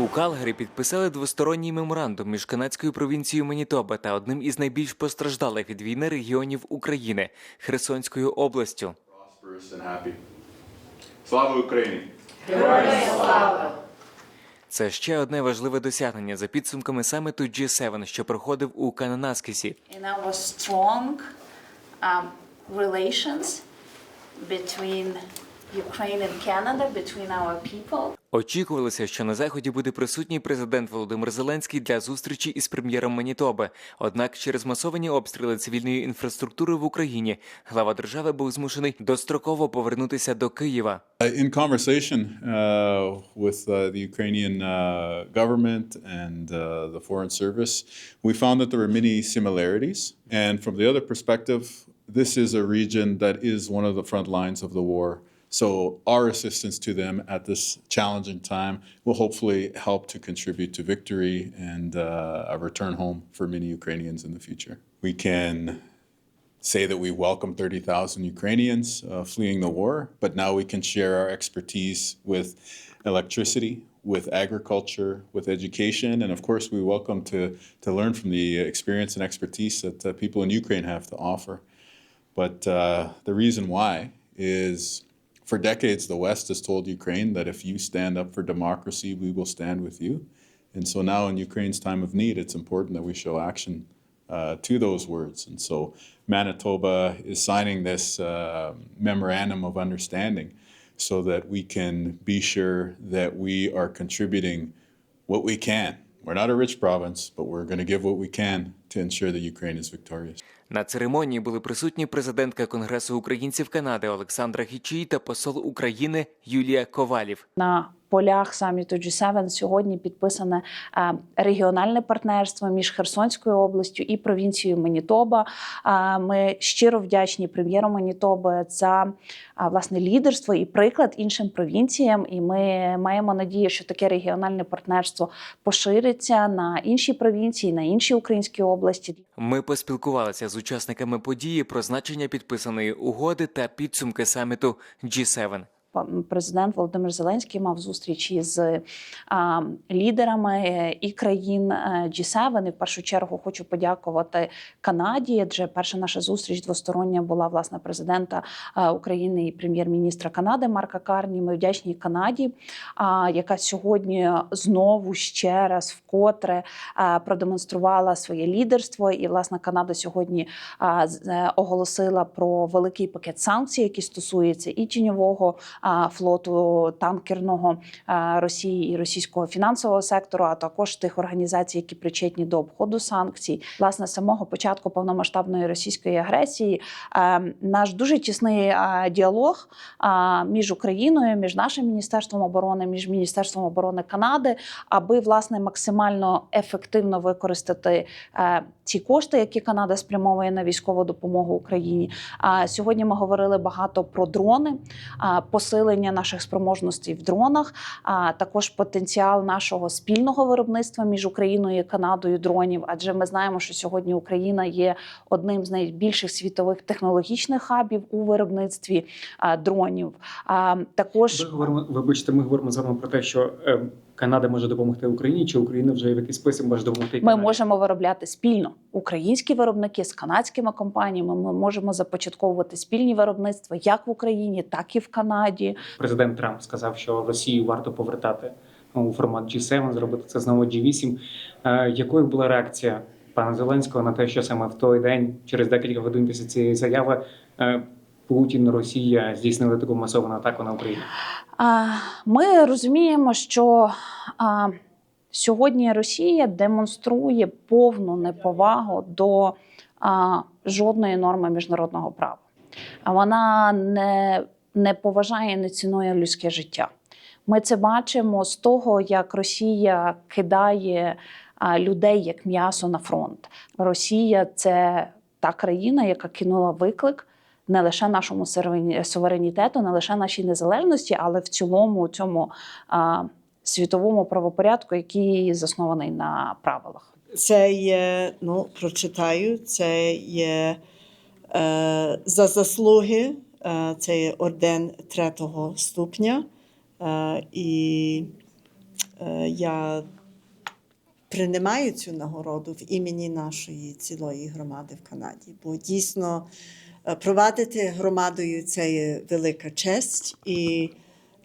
У Калгарі підписали двосторонній меморандум між канадською провінцією Манітоба та одним із найбільш постраждалих від війни регіонів України Херсонською областю. prosperous and happy. Слава Україні! Це ще одне важливе досягнення за підсумками саміту G7, що проходив у Кананаскісі. strong um, relations between Ukraine and Canada, between our people. Очікувалося, що на заході буде присутній президент Володимир Зеленський для зустрічі із прем'єром Манітоби. Однак через масовані обстріли цивільної інфраструктури в Україні глава держави був змушений достроково повернутися до Києва. Uh, In conversation uh, with uh, the Ukrainian uh, government and uh, the Foreign Service, we found that there were many similarities. And from the other perspective, this is a region that is one of the front lines of the war. So our assistance to them at this challenging time will hopefully help to contribute to victory and uh, a return home for many Ukrainians in the future. We can say that we welcome 30,000 Ukrainians uh, fleeing the war, but now we can share our expertise with electricity, with agriculture, with education, and of course, we welcome to, to learn from the experience and expertise that uh, people in Ukraine have to offer. But uh, the reason why is for decades, the West has told Ukraine that if you stand up for democracy, we will stand with you. And so now, in Ukraine's time of need, it's important that we show action uh, to those words. And so, Manitoba is signing this uh, memorandum of understanding so that we can be sure that we are contributing what we can. We're not a rich province, but we're going to give what we can to ensure that Ukraine is victorious. На церемонії були присутні президентка Конгресу українців Канади Олександра Гічій та посол України Юлія Ковалів. На полях саміту G7 сьогодні підписане регіональне партнерство між Херсонською областю і провінцією Манітоба. Ми щиро вдячні прем'єру Манітоби за власне лідерство і приклад іншим провінціям. І ми маємо надію, що таке регіональне партнерство пошириться на інші провінції, на інші українські області. Ми поспілкувалися з учасниками події про значення підписаної угоди та підсумки саміту G7. Президент Володимир Зеленський мав зустрічі з а, лідерами е, і країн е, G7. І в першу чергу хочу подякувати Канаді. Адже перша наша зустріч двостороння була власне президента е, України і прем'єр-міністра Канади Марка Карні. Ми вдячні Канаді, а, яка сьогодні знову ще раз вкотре продемонструвала своє лідерство. І власне Канада сьогодні оголосила про великий пакет санкцій, які стосуються і тіньового флоту танкерного Росії і російського фінансового сектору, а також тих організацій, які причетні до обходу санкцій. Власне, з самого початку повномасштабної російської агресії наш дуже тісний діалог між Україною, між нашим міністерством оборони, між міністерством оборони Канади, аби власне максимально ефективно використати ці кошти, які Канада спрямовує на військову допомогу Україні. Сьогодні ми говорили багато про дрони, а, посилення наших спроможностей в дронах, а також потенціал нашого спільного виробництва між Україною і Канадою дронів. Адже ми знаємо, що сьогодні Україна є одним з найбільших світових технологічних хабів у виробництві дронів. А також Ми говоримо, вибачте, ми говоримо з вами про те, що е, Канада може допомогти Україні, чи Україна вже в якийсь спосіб може допомогти. Ми можемо виробляти спільно українські виробники з канадськими компаніями. Ми можемо започатковувати спільні виробництва як в Україні, так і в Канаді. Президент Трамп сказав, що Росію варто повертати у формат G7, зробити це знову G8. Е, якою була реакція пана Зеленського на те, що саме в той день, через декілька годин після цієї заяви, е, Путін, Росія здійснили таку масовану атаку на Україну? Ми розуміємо, що сьогодні Росія демонструє повну неповагу до жодної норми міжнародного права. Вона не, не поважає, не цінує людське життя. Ми це бачимо з того, як Росія кидає людей як м'ясо на фронт. Росія це та країна, яка кинула виклик не лише нашому суверенітету, не лише нашій незалежності, але в цілому цьому світовому правопорядку, який заснований на правилах. Це є, ну, прочитаю, це є е, за заслуги, е, це є орден третього ступня. Е, і е, я приймаю цю нагороду в імені нашої цілої громади в Канаді. Бо дійсно провадити громадою це є велика честь, і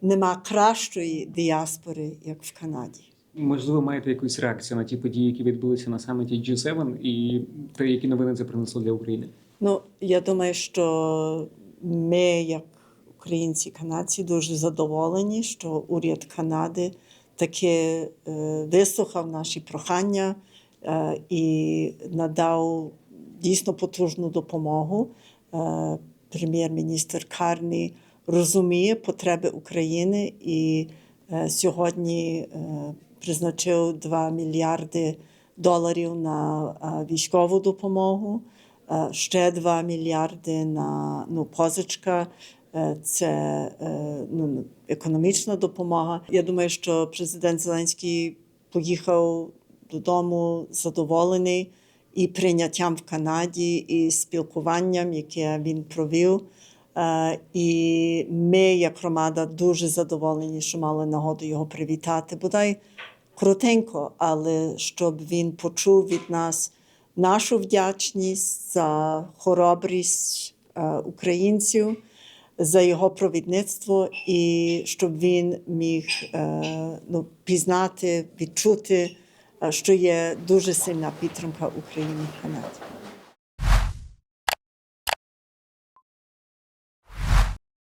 нема кращої діаспори, як в Канаді. Можливо, маєте якусь реакцію на ті події, які відбулися на саміті G7, і те, які новини це принесло для України? Ну, я думаю, що ми, як українці канадці, дуже задоволені, що уряд Канади таки е, вислухав наші прохання е, і надав дійсно потужну допомогу. Е, прем'єр-міністр Карні розуміє потреби України і е, сьогодні е, призначив 2 мільярди доларів на військову допомогу. Ще 2 мільярди на ну, позичка. Це ну, економічна допомога. Я думаю, що президент Зеленський поїхав додому задоволений і прийняттям в Канаді, і спілкуванням, яке він провів. Е, І ми, як громада, дуже задоволені, що мали нагоду його привітати. Бодай коротенько, але щоб він почув від нас нашу вдячність за хоробрість е, українців, за його провідництво, і щоб він міг е, ну, пізнати, відчути, що є дуже сильна підтримка України в Канаді.